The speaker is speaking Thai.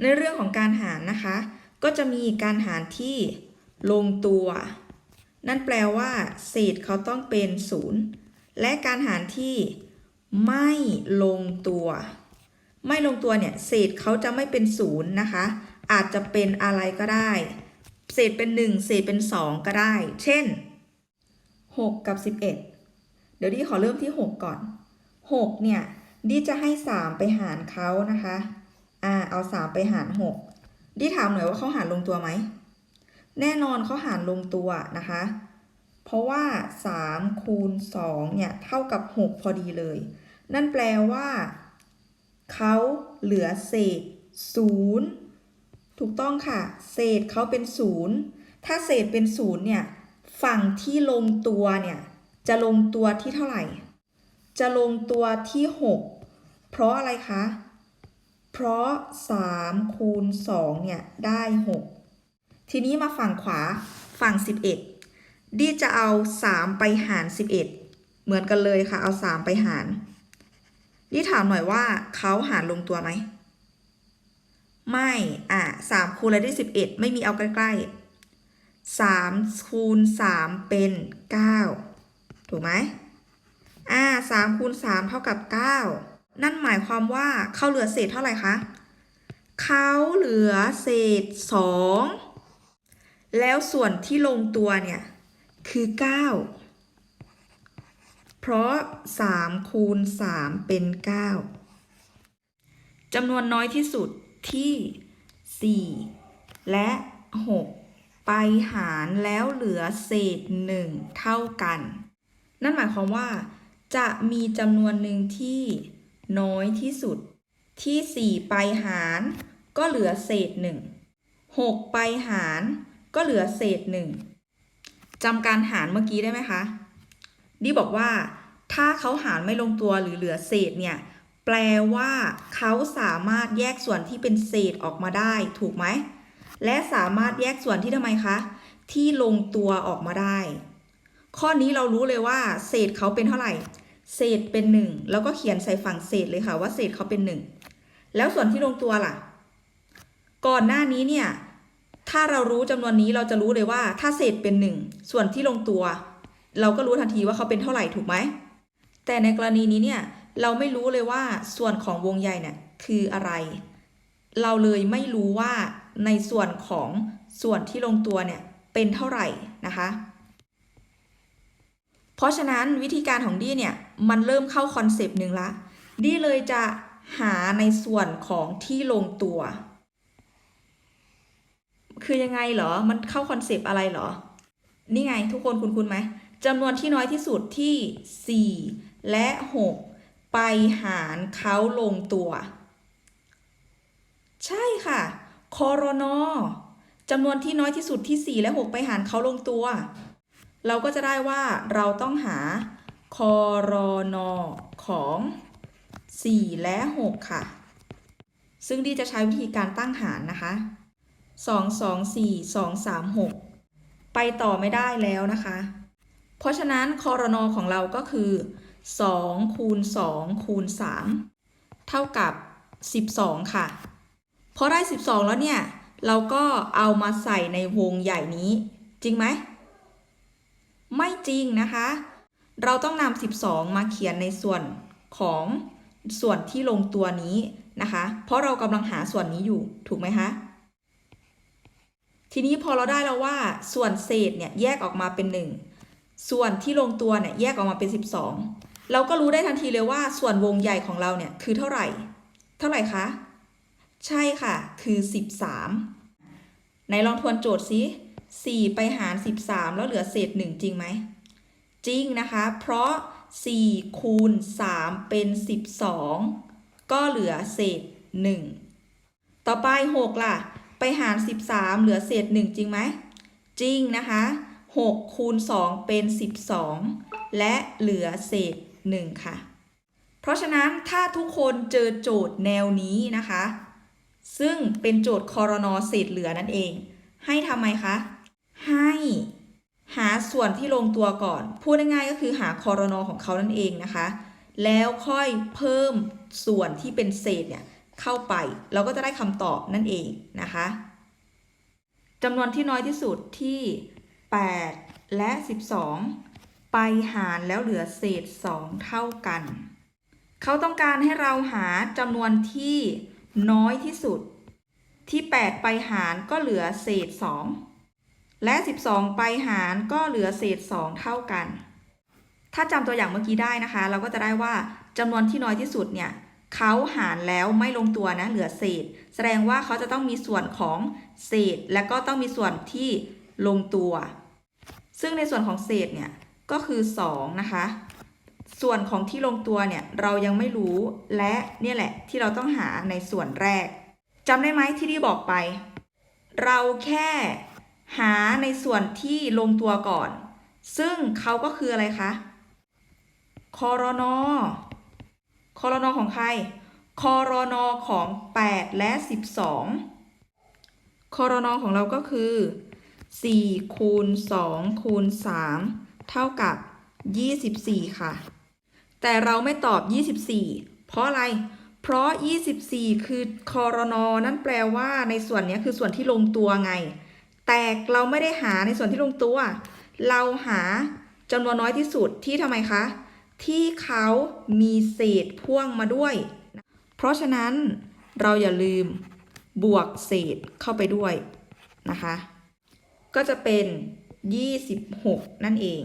ในเรื่องของการหารนะคะ ก็จะมีการหารที่ลงตัว นั่นแปลว่าเศษเขาต้องเป็นศูนย์และการหารที่ไม่ลงตัว ไม่ลงตัวเนี่ยเศษเขาจะไม่เป็นศูนย์นะคะ อาจจะเป็นอะไรก็ได้ เศษเป็น 1 เศษเป็น 2 ก็ได้ เช่น 6 กับ 11 เดี๋ยวดีขอเริ่มที่ 6 ก่อน 6 เนี่ยดีจะให้ 3 ไปหารเขานะคะ อ่าเอา3ไปหาร6ดีถามหน่อยว่าเขาหารลงตัวไหม แน่นอนเขาหารลงตัวนะคะ เพราะว่า3คูณ2เนี่ยเท่ากับ6พอดีเลย นั่นแปลว่าเขาเหลือเศษ0ถูกต้องค่ะ เศษเขาเป็น0ถ้าเศษเป็น0เนี่ย ฝั่งที่ลงตัวเนี่ย จะลงตัวที่เท่าไหร่ จะลงตัวที่ 6 เพราะอะไรคะ เพราะ 3 คูณ 2 เนี่ย ได้ 6 ทีนี้มาฝั่งขวาฝั่ง 11 ดีจะเอา 3 ไปหาร 11 เหมือนกันเลยค่ะ เอา 3 ไปหาร ดีถามหน่อยว่าเขาหารลงตัวไหม ไม่ อะ3คูณอะไรได้ 11 ไม่มีเอาใกล้ๆ3คูณ 3 เป็น 9 ถูกไหมอ่า3คูณ3เท่ากับ 9 นั่นหมายความว่าเขาเหลือเศษเท่าไหร่คะเขาเหลือเศษ 2 แล้วส่วนที่ลงตัวเนี่ยคือ 9 เพราะ 3 คูณ 3 เป็น 9จำนวนน้อยที่สุดที่ 4 และ 6 ไปหารแล้วเหลือเศษ 1 เท่ากัน นั่นหมายความว่าจะมีจำนวนหนึ่งที่ น้อยที่สุด ที่ 4 ไปหาร ก็เหลือเศษ 1 6 ไปหาร ก็เหลือเศษ 1จำการหารเมื่อกี้ได้ไหมคะ ดีบอกว่า ถ้าเขาหารไม่ลงตัวหรือเหลือเศษเนี่ย แปลว่าเขาสามารถแยกส่วนที่เป็นเศษออกมาได้ถูกไหม และสามารถแยกส่วนที่ทำไมคะ ที่ลงตัวออกมาได้ ข้อนี้เรารู้เลยว่า เศษเขาเป็นเท่าไหร่ เศษเป็น 1 แล้วก็เขียนใส่ฝั่งเศษเลยค่ะว่าเศษเขาเป็น 1 แล้วส่วนที่ลงตัวล่ะ ก่อนหน้านี้เนี่ย ถ้าเรารู้จำนวนนี้เราจะรู้เลยว่า ถ้าเศษเป็น 1 ส่วนที่ลงตัว เราก็รู้ทันทีว่าเขาเป็นเท่าไหร่ถูกไหม แต่ในกรณีนี้เนี่ยเราไม่รู้เลยว่าส่วนของวงใหญ่เนี่ยคืออะไร เราเลยไม่รู้ว่าในส่วนของส่วนที่ลงตัวเนี่ยเป็นเท่าไหร่นะคะ เพราะฉะนั้นวิธีการของดี้เนี่ยมันเริ่มเข้าคอนเซปต์หนึ่งละดี้เลยจะหาในส่วนของที่ลงตัว คือยังไงเหรอ มันเข้าคอนเซปต์อะไรเหรอ นี่ไงทุกคนคุณคุณไหมจำนวนที่น้อยที่สุดที่ 4 และ 6 ไปหารเขาลงตัว ใช่ค่ะคอรนอจำนวนที่น้อยที่สุดที่ 4 และ 6 ไปหารเขาลงตัว เราก็จะได้ว่าเราต้องหาคอรนอของ 4 และ 6 ค่ะ ซึ่งดีจะใช้วิธีการตั้งหารนะคะ 2 2 4 2 3 6 ไปต่อไม่ได้แล้วนะคะ เพราะฉะนั้นคอรนอของเราก็คือ2คูณ2คูณ3เท่ากับ 12 ค่ะ พอได้ 12 แล้วเนี่ย เราก็เอามาใส่ในวงใหญ่นี้ จริงไหม ไม่จริงนะคะ เราต้องนำ12 มาเขียนในส่วนของส่วนที่ลงตัวนี้นะคะ เพราะเรากำลังหาส่วนนี้อยู่ถูกไหมคะ ทีนี้พอเราได้แล้วว่าส่วนเศษเนี่ยแยกออกมาเป็น 1 ส่วนที่ลงตัวเนี่ยแยกออกมาเป็น 12 เราก็รู้ได้ทันทีเลยว่าส่วนวงใหญ่ของเราเนี่ยคือเท่าไหร่ เท่าไหร่คะ ใช่ค่ะ คือ 13 ไหนลองทวนโจทย์ซิ 4 ไปหาร 13 แล้วเหลือเศษ 1 จริงไหม จริงนะคะ เพราะ 4 คูณ 3 เป็น 12 ก็เหลือเศษ 1 ต่อไป 6 ล่ะ ไปหาร 13 เหลือเศษ 1 จริงไหม จริงนะคะ 6 คูณ 2 เป็น 12 และเหลือเศษ 1 ค่ะ เพราะฉะนั้นถ้าทุกคนเจอโจทย์แนวนี้นะคะ ซึ่งเป็นโจทย์คอรนอเศษเหลือนั่นเองให้ทำไมคะ ให้หาส่วนที่ลงตัวก่อน พูดง่ายๆก็คือหาคอรนอของเขานั่นเองนะคะ แล้วค่อยเพิ่มส่วนที่เป็นเศษเนี่ยเข้าไป เราก็จะได้คำตอบนั่นเองนะคะจำนวนที่น้อยที่สุดที่ 8 และ 12 ไปหารแล้วเหลือเศษ 2 เท่ากัน เขาต้องการให้เราหาจำนวนที่น้อยที่สุด ที่ 8 ไปหารก็เหลือเศษ 2 และ 12 ไปหารก็เหลือเศษ 2 เท่ากัน ถ้าจำตัวอย่างเมื่อกี้ได้นะคะ เราก็จะได้ว่าจำนวนที่น้อยที่สุดเนี่ยเขาหารแล้วไม่ลงตัวนะเหลือเศษ แสดงว่าเขาจะต้องมีส่วนของเศษ และก็ต้องมีส่วนที่ลงตัว ซึ่งในส่วนของเศษเนี่ยก็คือ 2 นะคะ ส่วนของที่ลงตัวเนี่ยเรายังไม่รู้และเนี่ยแหละที่เราต้องหาในส่วนแรกจำได้ไหมที่ดีบอกไป เราแค่ หาในส่วนที่ลงตัวก่อน ซึ่งเขาก็คืออะไรคะคอรนอคอรนอของใครคอรนอของ 8 และ 12คอรนอของเราก็คือ4คูณ2คูณ3เท่ากับ 24 ค่ะ แต่เราไม่ตอบ 24 เพราะอะไร เพราะ 24 คือคอรนอนั่นแปลว่าในส่วนนี้คือส่วนที่ลงตัวไง แต่เราไม่ได้หาในส่วนที่ลงตัว เราหาจำนวนน้อยที่สุดที่ทำไมคะ ที่เขามีเศษพ่วงมาด้วย เพราะฉะนั้นเราอย่าลืมบวกเศษเข้าไปด้วยนะคะ ก็จะเป็น 26 นั่นเอง